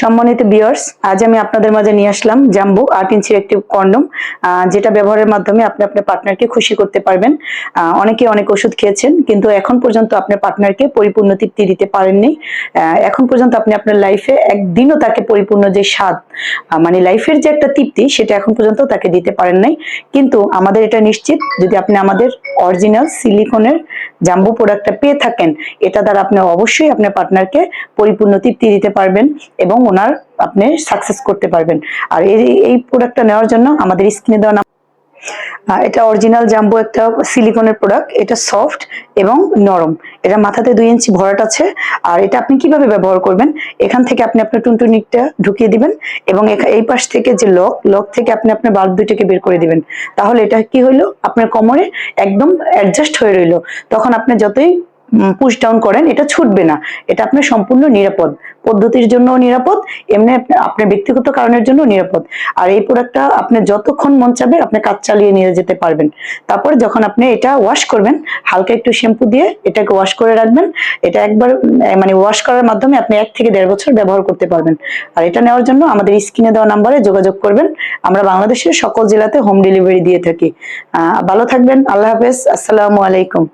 সম্মানিত বিয়ার্স আজ আমি আপনাদের মাঝে নিয়ে আসলাম জাম্বু আট ইঞ্চির একটি কন্ডম যেটা ব্যবহারের মাধ্যমে আপনি আপনার পার্টনারকে খুশি করতে পারবেন। অনেকে অনেক ওষুধ খেয়েছেন, কিন্তু এখন পর্যন্ত আপনার পার্টনারকে পরিপূর্ণ তৃপ্তি দিতে পারেননি। এখন পর্যন্ত আপনি আপনার লাইফে একদিনও তাকে পরিপূর্ণ যে স্বাদ মানে লাইফের যে একটা তৃপ্তি, সেটা এখন পর্যন্ত তাকে দিতে পারেন নাই। কিন্তু আমাদের এটা নিশ্চিত, যদি আপনি আমাদের অরিজিনাল সিলিকনের জাম্বু প্রোডাক্টটা পেয়ে থাকেন, এটা দ্বারা আপনি অবশ্যই আপনার পার্টনারকে পরিপূর্ণ তৃপ্তি দিতে পারবেন এবং ওনার আপনি সাকসেস করতে পারবেন। আর এই এই প্রোডাক্টটা নেওয়ার জন্য আমাদের স্ক্রিনে দেওয়া নাম- এটা অরিজিনাল জাম্বো একটা সিলিকনের প্রোডাক্ট এটা সফট এবং নরম। এটা মাথাতে দুই ইঞ্চি ভরাট আছে। আর এটা আপনি কীভাবে ব্যবহার করবেন? এখান থেকে আপনি আপনার টুনটুনিকটা ঢুকিয়ে দিবেন এবং এই পাশ থেকে যে লক লক থেকে আপনি আপনার বাল্ব দুইটাকে বের করে দিবেন। তাহলে এটা কি হইল? আপনার কোমরে একদম অ্যাডজাস্ট হয়ে রইল। তখন আপনি যতই পুশ ডাউন করেন, এটা ছুটবে না। এটা আপনার সম্পূর্ণ নিরাপদ। পদ্ধতির জন্য নিরাপদ, এমনি আপনি- আপনার ব্যক্তিগত কারণের জন্য নিরাপদ। আর এই প্রোডাক্টটা আপনি যতক্ষণ মন চাবে, আপনি কাজ চালিয়ে নিয়ে যেতে পারবেন। তারপর যখন আপনি এটা ওয়াশ করবেন, হালকা একটু শ্যাম্পু দিয়ে এটাকে ওয়াশ করে রাখবেন। এটা একবার মানে ওয়াশ করার মাধ্যমে আপনি এক থেকে দেড় বছর ব্যবহার করতে পারবেন। আর এটা নেওয়ার জন্য আমাদের স্ক্রিনে দেওয়া নাম্বারে যোগাযোগ করবেন। আমরা বাংলাদেশের সকল জেলাতে হোম ডেলিভারি দিয়ে থাকি। ভালো থাকবেন, আল্লাহ হাফেজ, আসসালামু আলাইকুম।